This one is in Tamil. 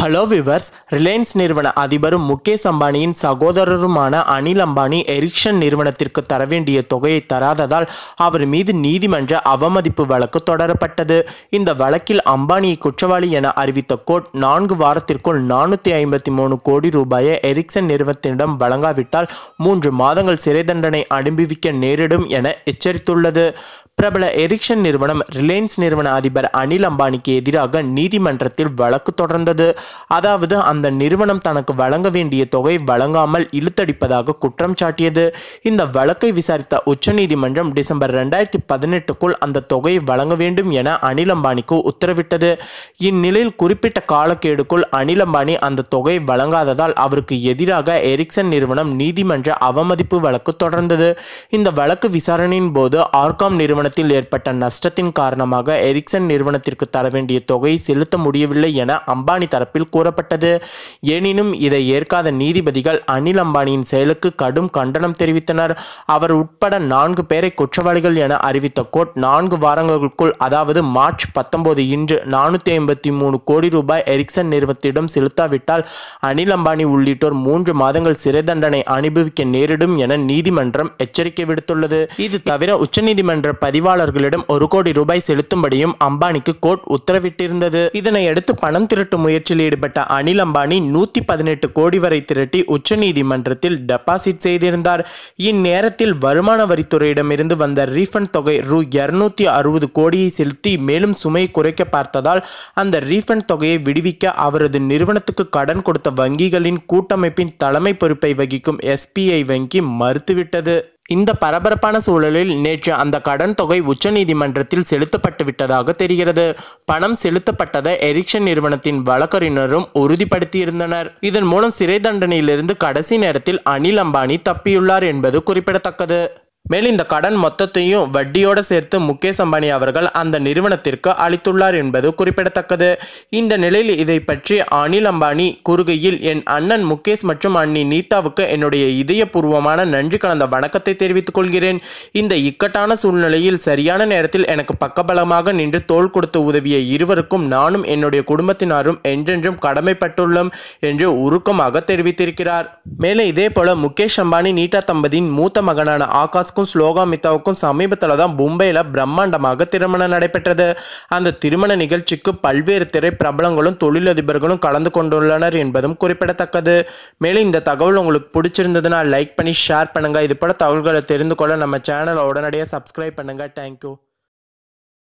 ஹலோ விவர்ஸ் ரிலையன்ஸ் நிறுவன அதிபரும் முகேஷ் அம்பானியின் சகோதரருமான அனில் அம்பானி எரிக்ஷன் நிறுவனத்திற்கு தர வேண்டிய தொகையை தராததால் அவர் மீது நீதிமன்ற அவமதிப்பு வழக்கு தொடரப்பட்டது. இந்த வழக்கில் அம்பானியை குற்றவாளி என அறிவித்த கோர்ட் நான்கு வாரத்திற்குள் நானூற்றி ஐம்பத்தி மூணு கோடி ரூபாயை எரிக்சன் நிறுவனத்திடம் வழங்காவிட்டால் மூன்று மாதங்கள் சிறை தண்டனை அனுபவிக்க நேரிடும் என எச்சரித்துள்ளது. பிரபல எரிக்சன் நிறுவனம் ரிலையன்ஸ் நிறுவன அதிபர் அனில் அம்பானிக்கு எதிராக நீதிமன்றத்தில் வழக்கு தொடர்ந்தது. அதாவது அந்த நிறுவனம் தனக்கு வழங்க வேண்டிய தொகை வழங்காமல் இழுத்தடிப்பதாக குற்றம் சாட்டியது. இந்த வழக்கை விசாரித்த உச்சநீதிமன்றம் டிசம்பர் ரெண்டாயிரத்தி பதினெட்டுக்குள் அந்த தொகையை வழங்க வேண்டும் என அனில் அம்பானிக்கு உத்தரவிட்டது. இந்நிலையில் குறிப்பிட்ட காலக்கேடுக்குள் அனில் அம்பானி அந்த தொகை வழங்காததால் அவருக்கு எதிராக எரிக்சன் நிறுவனம் நீதிமன்ற அவமதிப்பு வழக்கு தொடர்ந்தது. இந்த வழக்கு விசாரணையின் போது ஆர்காம் நிறுவனத்தில் ஏற்பட்ட நஷ்டத்தின் காரணமாக எரிக்சன் நிறுவனத்திற்கு தர வேண்டிய தொகையை செலுத்த முடியவில்லை என அம்பானி தரப்பில் கூறப்பட்டது. எனினும் இதை ஏற்காத நீதிபதிகள் அனில் அம்பானியின் செயலுக்கு கடும் கண்டனம் தெரிவித்தனர். அவர் உட்பட நான்கு பேரை குற்றவாளிகள் என அறிவித்த கோர்ட் நான்கு வாரங்களுக்குள் அதாவது மார்ச் பத்தொன்பது இன்று நானூற்றி ஐம்பத்தி மூணு கோடி ரூபாய் எரிக்சன் நிறுவனத்திடம் செலுத்தாவிட்டால் அனில் அம்பானி உள்ளிட்டோர் மூன்று மாதங்கள் சிறை தண்டனை அனுபவிக்க நேரிடும் என நீதிமன்றம் எச்சரிக்கை விடுத்துள்ளது. இது தவிர உச்சநீதிமன்ற பதிவாளர்களிடம் ஒரு கோடி ரூபாய் செலுத்தும்படியும் அம்பானிக்கு கோர்ட் உத்தரவிட்டிருந்தது. இதனையடுத்து பணம் திரட்டும் முயற்சியில் ஈடுபட்ட அனில் அம்பானி நூத்தி பதினெட்டு கோடி வரை திரட்டி உச்சநீதிமன்றத்தில் டெபாசிட் செய்திருந்தார். இந்நேரத்தில் வருமான வரித்துறையிடமிருந்து வந்த ரீஃபண்ட் தொகை ரூ இருநூத்தி அறுபது கோடியை செலுத்தி மேலும் சுமையை குறைக்க பார்த்ததால் அந்த ரீஃபண்ட் தொகையை விடுவிக்க அவரது நிறுவனத்துக்கு கடன் கொடுத்த வங்கிகளின் கூட்டமைப்பின் தலைமை பொறுப்பை வகிக்கும் எஸ்பிஐ வங்கி மறுத்துவிட்டது. இந்த பரபரப்பான சூழலில் நேற்று அந்த கடன் தொகை உச்சநீதிமன்றத்தில் செலுத்தப்பட்டு விட்டதாக தெரிகிறது. பணம் செலுத்தப்பட்டதை எரிக்சன் நிறுவனத்தின் வழக்கறிஞரும் உறுதிப்படுத்தியிருந்தனர். இதன் மூலம் சிறை தண்டனையிலிருந்து கடைசி நேரத்தில் அனில் அம்பானி தப்பியுள்ளார் என்பது குறிப்பிடத்தக்கது. மேலும் இந்த கடன் மொத்தத்தையும் வட்டியோடு சேர்த்து முகேஷ் அம்பானி அவர்கள் அந்த நிறுவனத்திற்கு அளித்துள்ளார் என்பது குறிப்பிடத்தக்கது. இந்த நிலையில் இதை பற்றி அனில் அம்பானி கூறுகையில் என் அண்ணன் முகேஷ் மற்றும் அண்ணி நீதாவுக்கு என்னுடைய இதயபூர்வமான நன்றி கலந்த வணக்கத்தை தெரிவித்துக் கொள்கிறேன். இந்த இக்கட்டான சூழ்நிலையில் சரியான நேரத்தில் எனக்கு பக்கபலமாக நின்று தோள் கொடுத்து உதவிய இருவருக்கும் நானும் என்னுடைய குடும்பத்தினரும் என்றென்றும் கடமைப்பட்டுள்ளோம் என்று உருக்கமாக தெரிவித்திருக்கிறார். மேலும் இதே போல முகேஷ் அம்பானி நீட்டா தம்பதியின் மூத்த மகனான ஆகாஷ் ஆகாஷ்க்கும் ஸ்லோகா மித்தாவுக்கும் சமீபத்தில் தான் மும்பையில் பிரம்மாண்டமாக திருமணம் நடைபெற்றது. அந்த திருமண நிகழ்ச்சிக்கு பல்வேறு திரை பிரபலங்களும் தொழிலதிபர்களும் கலந்து கொண்டுள்ளனர் என்பதும் குறிப்பிடத்தக்கது. மேலும் இந்த தகவல் உங்களுக்கு பிடிச்சிருந்ததுன்னா லைக் பண்ணி ஷேர் பண்ணுங்கள் இது போல தகவல்களை தெரிந்து கொள்ள நம்ம சேனலை உடனடியாக சப்ஸ்கிரைப் பண்ணுங்கள் தேங்க்யூ